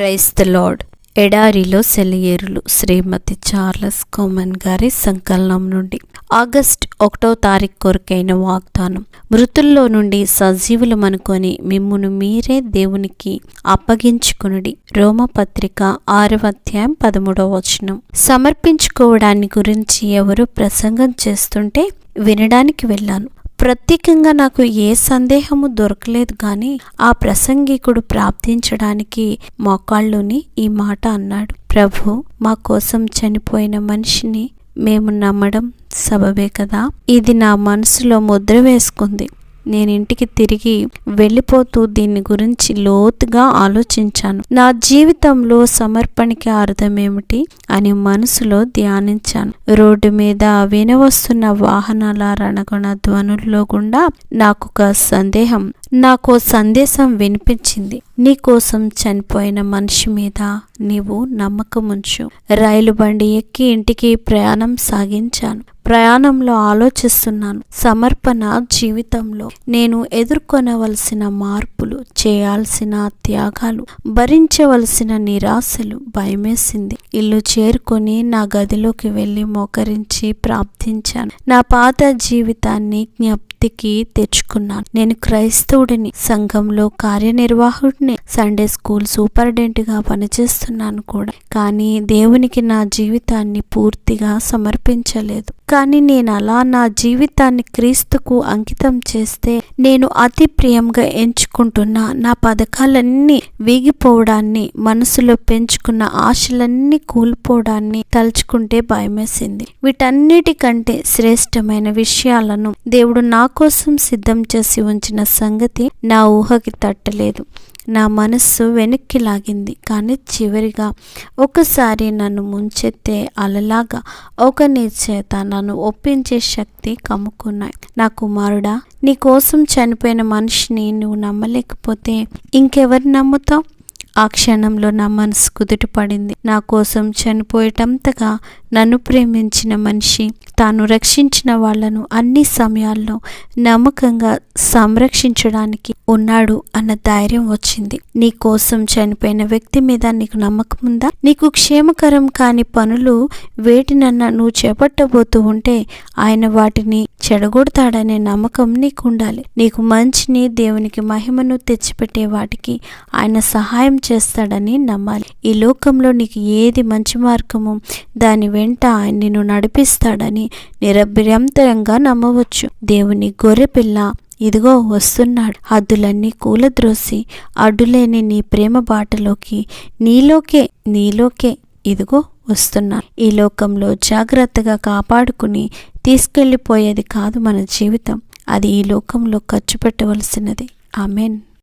క్రైస్త lord. ఎడారిలో సెలయేరులు శ్రీమతి Charles common గారి సంకలనం నుండి ఆగస్ట్ ఒకటో తారీఖు కొరకైన వాగ్దానం. మృతుల్లో నుండి సజీవులమనుకొని మిమ్మును మీరే దేవునికి అప్పగించుకునుడి. రోమపత్రిక ఆరవ అధ్యాయం పదమూడవ వచనం. సమర్పించుకోవడాన్ని గురించి ఎవరు ప్రసంగం చేస్తుంటే వినడానికి వెళ్ళాను. ప్రత్యేకంగా నాకు ఏ సందేహము దొరకలేదు కానీ ఆ ప్రసంగికుడు ప్రార్థించడానికి మోకాళ్ళుని ఈ మాట అన్నాడు. ప్రభు మా కోసం చనిపోయిన మనిషిని మేము నమ్మడం సబబే కదా? ఇది నా మనసులో ముద్ర వేసుకుంది. నేను ఇంటికి తిరిగి వెళ్ళిపోతూ దీని గురించి లోతుగా ఆలోచించాను. నా జీవితంలో సమర్పణకి అర్థం ఏమిటి అని మనసులో ధ్యానించాను. రోడ్డు మీద వినవస్తున్న వాహనాల రణగొణ ధ్వనుల్లో గుండా నాకు ఒక సందేహం నాకు సందేశం వినిపించింది. నీ కోసం చనిపోయిన మనిషి మీద నీవు నమ్మకముంచు. రైలు బండి ఎక్కి ఇంటికి ప్రయాణం సాగించాను. ప్రయాణంలో ఆలోచిస్తున్నాను. సమర్పణ జీవితంలో నేను ఎదుర్కొనవలసిన మార్పులు చేయాల్సిన త్యాగాలు భరించవలసిన నిరాశలు భయమేసింది. ఇల్లు చేరుకొని నా గదిలోకి వెళ్ళి మోకరించి ప్రార్థించాను. నా పాత జీవితాన్ని వృత్తికి తెచ్చుకున్నాను. నేను క్రైస్తవుడిని సంఘంలో కార్యనిర్వాహకుడిని సండే స్కూల్ సూపరింటెండెంట్గా పనిచేస్తున్నాను కూడా. కానీ దేవునికి నా జీవితాన్ని పూర్తిగా సమర్పించలేదు. కానీ నేను అలా నా జీవితాన్ని క్రీస్తుకు అంకితం చేస్తే నేను అతి ప్రియంగా ఎంచుకుంటున్న నా పథకాలన్నీ వీగిపోవడాన్ని మనసులో పెంచుకున్న ఆశలన్నీ కూలిపోవడాన్ని తలుచుకుంటే భయమేసింది. వీటన్నిటికంటే శ్రేష్టమైన విషయాలను దేవుడు నా కోసం సిద్ధం చేసి ఉంచిన సంగతి నా ఊహకి తట్టలేదు. నా మనస్సు వెనక్కి లాగింది. కానీ చివరిగా ఒకసారి నన్ను ముంచెత్తే అలలాగా ఒక నిశ్చేత చేత నన్ను ఒప్పించే శక్తి కమ్ముకున్నాయి. నా కుమారుడా నీ కోసం చనిపోయిన మనిషిని నువ్వు నమ్మలేకపోతే ఇంకెవరు నమ్ముతావు? ఆ క్షణంలో నా మనసు కుదుటపడింది నా కోసం చనిపోయేటంతగా నన్ను ప్రేమించిన మనిషి తాను రక్షించిన వాళ్ళను అన్ని సమయాల్లో నమ్మకంగా సంరక్షించడానికి ఉన్నాడు అన్న ధైర్యం వచ్చింది. నీ కోసం చనిపోయిన వ్యక్తి మీద నీకు నమ్మకం ఉందా? నీకు క్షేమకరం కాని పనులు వేటినన్నా నువ్వు చేపట్టబోతూ ఉంటే ఆయన వాటిని చెడగొడతాడనే నమ్మకం నీకు ఉండాలి నీకు మంచిని దేవునికి మహిమను తెచ్చిపెట్టే వాటికి ఆయన సహాయం చేస్తాడని నమ్మాలి. ఈ లోకంలో నీకు ఏది మంచి మార్గమో దాని వెంట ఆయన నిన్ను నడిపిస్తాడని నిరభ్యంతరంగా నమ్మవచ్చు. దేవుని గొర్రెపిల్ల ఇదిగో వస్తున్నాడు. హద్దులన్నీ కూలద్రోసి అడ్డులేని నీ ప్రేమ బాటలోకి నీలోకే నీలోకే ఇదిగో వస్తున్నాడు ఈ లోకంలో జాగ్రత్తగా కాపాడుకుని తీసుకెళ్ళిపోయేది కాదు మన జీవితం. అది ఈ లోకంలో ఖర్చు పెట్టవలసినది. ఆమెన్.